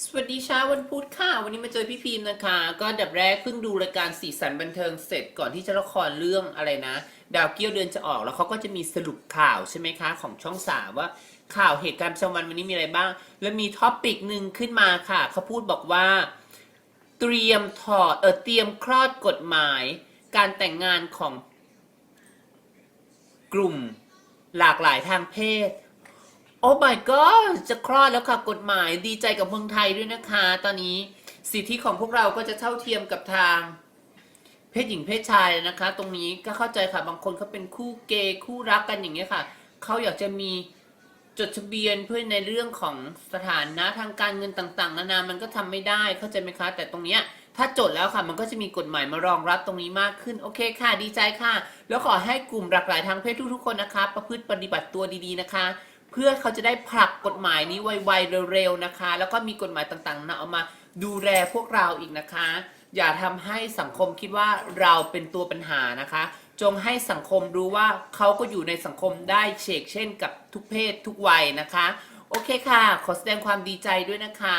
สวัสดีเช้าวันพุธค่ะ วันนี้มาเจอพี่พิมพ์นะคะ ก็ดับแรกเพิ่งดูรายการสีสันบันเทิงเสร็จก่อนที่จะละครเรื่องอะไรนะ ดาวเกี้ยวเดือนจะออกแล้วเขาก็จะมีสรุปข่าวใช่ไหมคะ ของช่องสามว่าข่าวเหตุการณ์ประจำวันวันนี้มีอะไรบ้าง แล้วมีท็อปปิกหนึ่งขึ้นมาค่ะเขาพูดบอกว่า เตรียมถอดเออเตรียมคลอดกฎหมาย การแต่งงานของกลุ่มหลากหลายทางเพศ โอ้ my god จะคลอดแล้วค่ะกฎหมายดีใจกับเมืองไทยด้วยนะคะ ตอนนี้สิทธิของพวกเราก็จะเท่าเทียมกับทาง เพศหญิงเพศชายนะคะ ตรงนี้ก็เข้าใจค่ะบางคนเขาเป็นคู่เกย์คู่รักกันอย่างเงี้ยค่ะเขาอยากจะมีจดทะเบียนเพื่อในเรื่องของสถานะทางการเงินต่างๆ นานามันก็ทำไม่ได้เข้าใจไหมคะ แต่ตรงเนี้ยถ้าจดแล้วค่ะ มันก็จะมีกฎหมายมารองรับตรงนี้มากขึ้น โอเคค่ะ ดีใจค่ะ แล้วขอให้กลุ่มหลากหลายทางเพศทุกๆคนนะคะ ประพฤติปฏิบัติตัวดีๆนะคะ เพื่อเขาจะได้ผลักกฎหมายนี้ไวๆเร็วๆนะคะ แล้วก็มีกฎหมายต่างๆนะเอามาดูแลพวกเราอีกนะคะ อย่าทำให้สังคมคิดว่าเราเป็นตัวปัญหานะคะ จงให้สังคมรู้ว่าเขาก็อยู่ในสังคมได้เชกเช่นกับทุกเพศทุกวัยนะคะ โอเคค่ะ ขอแสดงความดีใจด้วยนะคะ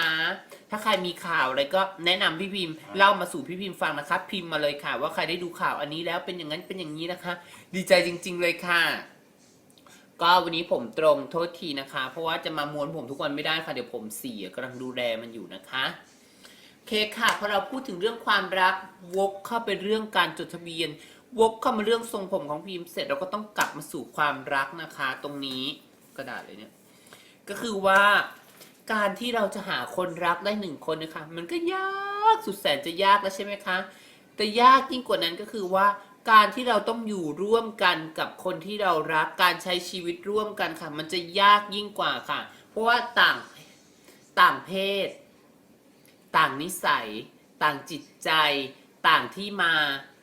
ถ้าใครมีข่าวอะไรก็แนะนำพี่พิมพ์เล่ามาสู่พี่พิมพ์ฟังนะคะ พิมพ์มาเลยค่ะ ว่าใครได้ดูข่าวอันนี้แล้วเป็นอย่างนั้นเป็นอย่างนี้นะคะ ดีใจจริง ๆ เลยค่ะ ก็วันนี้ผมตรงโทษทีนะคะ เพราะว่าจะมาม้วนผมทุกวันไม่ได้ค่ะ เดี๋ยวผมเสียกำลังดูแลมันอยู่นะคะโอเคค่ะพอเราพูดถึงเรื่องความรักวกเข้าไปเรื่องการจดทะเบียน วกเข้ามาเรื่องทรงผมของพิมพ์เสร็จเราก็ต้องกลับมาสู่ความรักนะคะ ตรงนี้กระดาษเลยเนี่ยก็คือว่าการที่เราจะหาคนรักได้หนึ่งคนนะคะมันก็ยากสุดแสนจะยากแล้วใช่ไหมคะ แต่ยากยิ่งกว่านั้นก็คือว่า การที่เราต้องอยู่ร่วมกันกับคนที่เรารักการใช้ชีวิตร่วมกันค่ะ มันจะยากยิ่งกว่าค่ะ เพราะว่าต่างต่างเพศ ต่างนิสัย ต่างจิตใจ ต่างที่มา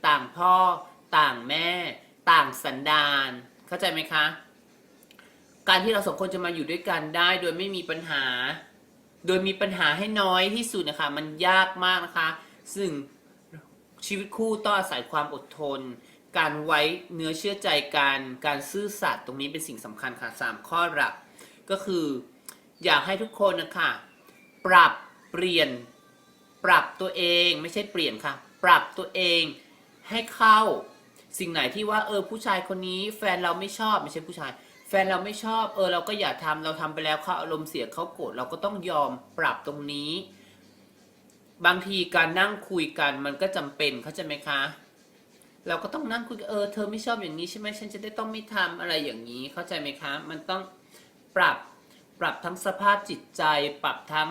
ต่างพ่อ ต่างแม่ ต่างสันดาน เข้าใจไหมคะ การที่เราสองคนจะมาอยู่ด้วยกันได้ โดยไม่มีปัญหา โดยมีปัญหาให้น้อยที่สุดนะคะ มันยากมากนะคะ ซึ่ง ชีวิตคู่ต้องอาศัยความอดทน การไว้เนื้อเชื่อใจกัน การซื่อสัตย์ตรงนี้เป็นสิ่งสำคัญค่ะสามข้อหลัก ก็คือ อยากให้ทุกคนนะคะปรับเปลี่ยน ปรับตัวเองไม่ใช่เปลี่ยนค่ะ ปรับตัวเองให้เข้า สิ่งไหนที่ว่าเออผู้ชายคนนี้ แฟนเราไม่ชอบไม่ใช่ผู้ชาย แฟนเราไม่ชอบ เออเราก็อย่าทำเราทำไปแล้วเขาอารมณ์เสียเขาโกรธเราก็ต้องยอมปรับตรงนี้ บางทีการนั่งคุยกันมันก็จำเป็นเข้าใจไหมคะ เราก็ต้องนั่งคุยกันเออเธอไม่ชอบอย่างนี้ใช่ไหมฉันจะได้ต้องไม่ทำอะไรอย่างนี้ เข้าใจไหมคะ มันต้องปรับปรับทั้งสภาพจิตใจ ปรับทั้ง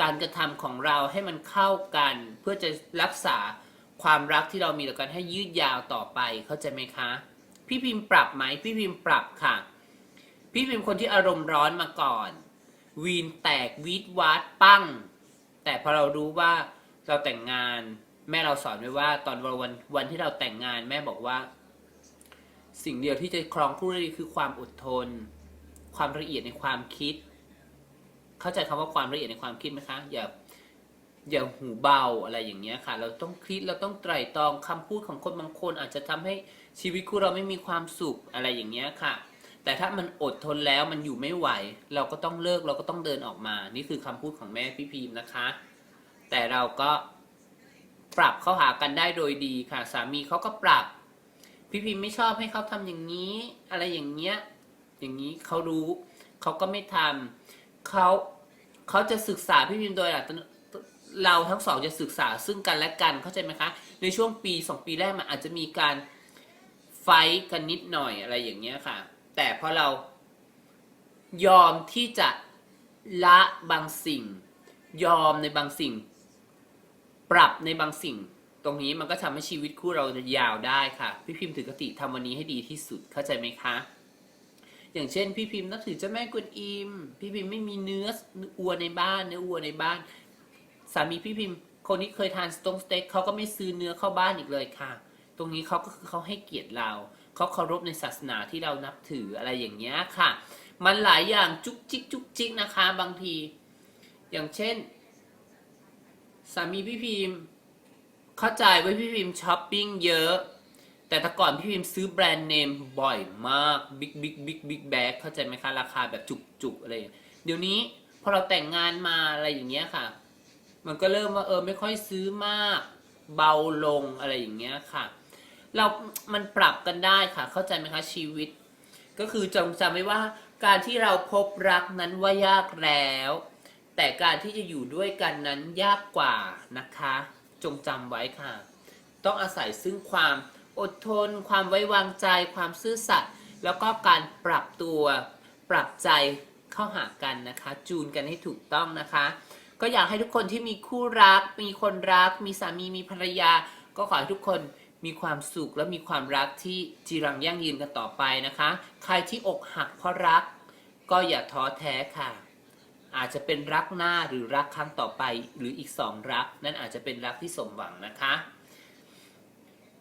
การกระทำของเราให้มันเข้ากัน เพื่อจะรักษาความรักที่เรามีต่อกันให้ยืดยาวต่อไปเข้าใจไหมคะ พี่พิมพ์ปรับไหมพี่พิมพ์ปรับค่ะ พี่พิมพ์คนที่อารมณ์ร้อนมาก่อน วีนแตกวีดวาดปั้ง แต่พอเรารู้ว่าเราแต่งงานแม่เราสอนไว้ว่า ตอนวันวันที่เราแต่งงานแม่บอกว่า สิ่งเดียวที่จะครองคู่ได้ดีคือความอดทน ความละเอียดในความคิด เข้าใจคำว่าความละเอียดในความคิดไหมคะอย่าอย่าหูเบาอะไรอย่างเงี้ยค่ะ เราต้องคิดเราต้องไตร่ตรองคำพูดของคนบางคน อาจจะทำให้ชีวิตคู่เราไม่มีความสุขอะไรอย่างเงี้ยค่ะ แต่ถ้ามันอดทนแล้วมันอยู่ไม่ไหว เราก็ต้องเลิกเราก็ต้องเดินออกมา นี่คือคำพูดของแม่พี่พิมพ์นะคะ แต่เราก็ปรับเข้าหากันได้โดยดีค่ะ สามีเขาก็ปรับ พี่พิมพ์ไม่ชอบให้เขาทำอย่างนี้ อะไรอย่างเงี้ยอย่างนี้เขารู้เขาก็ไม่ทำเขาเขาจะศึกษาพี่พิมพ์โดยหลักเราทั้งสองจะศึกษาซึ่งกันและกันเข้าใจไหมคะ ในช่วงปีสองปีแรกมันอาจจะมีการไฟกันนิดหน่อยอะไรอย่างเงี้ยค่ะ แต่พอเรายอมที่จะละบางสิ่ง ยอมในบางสิ่ง ปรับในบางสิ่ง ตรงนี้มันก็ทำให้ชีวิตคู่เราจะยาวได้ค่ะ พี่พิมพ์ถือกติทำวันนี้ให้ดีที่สุดเข้าใจไหมคะ อย่างเช่น พี่พิมพ์นับถือเจ้าแม่กวนอิม พี่พิมพ์ไม่มีเนื้ออัวในบ้านเนื้อวัวในบ้าน สามีพี่พิมพ์ คนที่เคยทานสตงสเต็กเขาก็ไม่ซื้อเนื้อเข้าบ้านอีกเลยค่ะ ตรงนี้เขาก็คือเขาให้เกียรติเรา เขาเคารพในศาสนาที่เรานับถืออะไรอย่างเงี้ยค่ะ มันหลายอย่างจุกจิกจุกจิกนะคะ บางที อย่างเช่น สามีพี่พิมพ์ เข้าใจว่าพี่พิมพ์ช้อปปิ้งเยอะ แต่แต่ก่อนพี่พิมพ์ซื้อแบรนด์เนมบ่อยมากบิ๊กบิ๊กบิ๊กบิ๊กแบ็เข้าใจไหมคะราคาแบบจุกจุกอะไรอย่างเงี้ยเดี๋ยวนี้พพอเราแต่งงานมาอะไรอย่างเงี้ยค่ะ มันก็เริ่มว่าเออไม่ค่อยซื้อมาก เบาลงอะไรอย่างเงี้ยค่ะ เรา มันปรับกันได้ค่ะ เข้าใจไหมคะชีวิต ก็คือจงจำไว้ว่า การที่เราพบรักนั้นว่ายากแล้ว แต่การที่จะอยู่ด้วยกันนั้นยากกว่านะคะ จงจำไว้ค่ะ ต้องอาศัยซึ่งความอดทน ความไว้วางใจ ความซื่อสัตย์ แล้วก็การปรับตัว ปรับใจเข้าหากันนะคะ จูนกันให้ถูกต้องนะคะ ก็อยากให้ทุกคนที่มีคู่รัก มีคนรัก มีสามี มีภรรยา ก็ขอให้ทุกคน มีความสุขและมีความรักที่จีรังยั่งยืนกันต่อไปนะคะ ใครที่อกหักเพราะรัก ก็อย่าท้อแท้ค่ะ อาจจะเป็นรักหน้าหรือรักครั้งต่อไปหรืออีกสองรัก นั่นอาจจะเป็นรักที่สมหวังนะคะ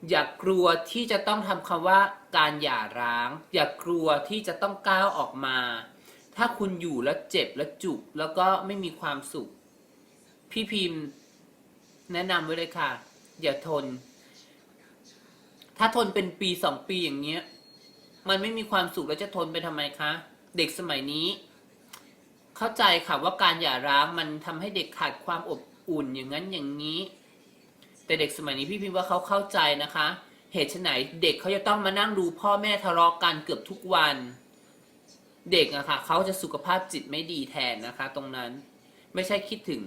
อย่ากลัวที่จะต้องทำคำว่าการหย่าร้าง อย่ากลัวที่จะต้องก้าวออกมา ถ้าคุณอยู่แล้วเจ็บแล้วจุกแล้วก็ไม่มีความสุข พี่พิมพ์ แนะนำไว้เลยค่ะ อย่าทน ถ้าทนเป็นปีสองปีอย่างเงี้ย มันไม่มีความสุขแล้วจะทนไปทำไมคะ เด็กสมัยนี้ เข้าใจค่ะว่าการหย่าร้างมันทำให้เด็กขาดความอบอุ่นอย่างนั้นอย่างนี้ แต่เด็กสมัยนี้พี่พิมพ์ว่าเขาเข้าใจนะคะ เหตุไฉนเด็กเขาจะต้องมานั่งดูพ่อแม่ทะเลาะกันเกือบทุกวัน เด็กอะค่ะเขาจะสุขภาพจิตไม่ดีแทนนะคะ ตรงนั้นไม่ใช่คิดถึง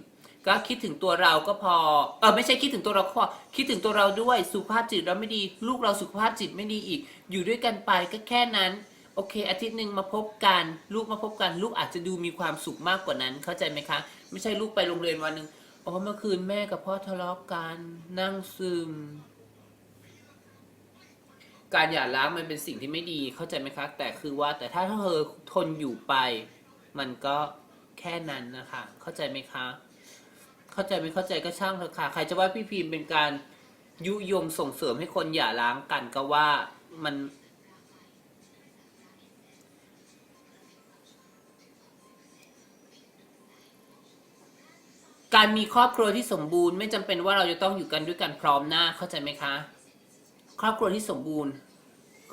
ก็คิดถึงตัวเราก็พอ เออไม่ใช่คิดถึงตัวเราก็พอคิดถึงตัวเราด้วยสุขภาพจิตเราไม่ดี ลูกเราสุขภาพจิตไม่ดีอีก อยู่ด้วยกันไปก็แค่นั้น โอเค อาทิตย์หนึ่งมาพบกัน ลูกมาพบกัน ลูกอาจจะดูมีความสุขมากกว่านั้น เข้าใจไหมคะ ไม่ใช่ลูกไปโรงเรียนวันหนึ่งอ๋อเมื่อคืนแม่กับพ่อทะเลาะกันนั่งซึม การหย่าร้างมันเป็นสิ่งที่ไม่ดีเข้าใจไหมคะ แต่คือว่าแต่ถ้าเธอทนอยู่ไป มันก็แค่นั้นนะคะ เข้าใจไหมคะ เข้าใจไม่เข้าใจก็ช่างเถอะค่ะ ใครจะว่าพี่พิมพ์เป็นการยุยงส่งเสริมให้คนหย่าร้างกันก็ว่ามัน การมีครอบครัวที่สมบูรณ์ ไม่จำเป็นว่าเราจะต้องอยู่กันด้วยกันพร้อมหน้าเข้าใจไหมคะ ครอบครัวที่สมบูรณ์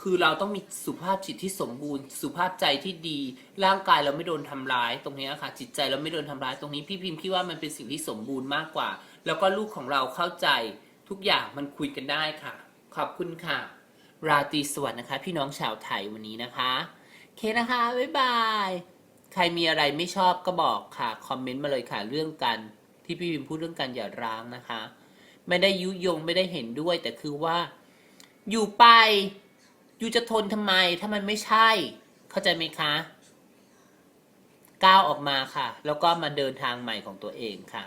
คือเราต้องมีสุภาพจิตที่สมบูรณ์ สุภาพใจที่ดี ร่างกายเราไม่โดนทำร้ายตรงนี้ค่ะ จิตใจเราไม่โดนทำร้ายตรงนี้พี่พิมพ์คิดว่ามันเป็นสิ่งที่สมบูรณ์มากกว่า แล้วก็ลูกของเราเข้าใจทุกอย่างมันคุยกันได้ค่ะ ขอบคุณค่ะ ราตรีสวัสดิ์นะคะ พี่น้องชาวไทยวันนี้นะคะโอเคนะคะบ๊ายบาย ใครมีอะไรไม่ชอบก็บอกค่ะคอมเมนต์มาเลยค่ะเรื่องกัน ที่พี่พิมพ์พูดเรื่องการอย่าร้างนะคะ ไม่ได้ยุยงไม่ได้เห็นด้วยแต่คือว่า อยู่ไป ยู่จะทนทำไมถ้ามันไม่ใช่ เข้าใจไหมคะก้าวออกมาค่ะ แล้วก็มาเดินทางใหม่ของตัวเองค่ะ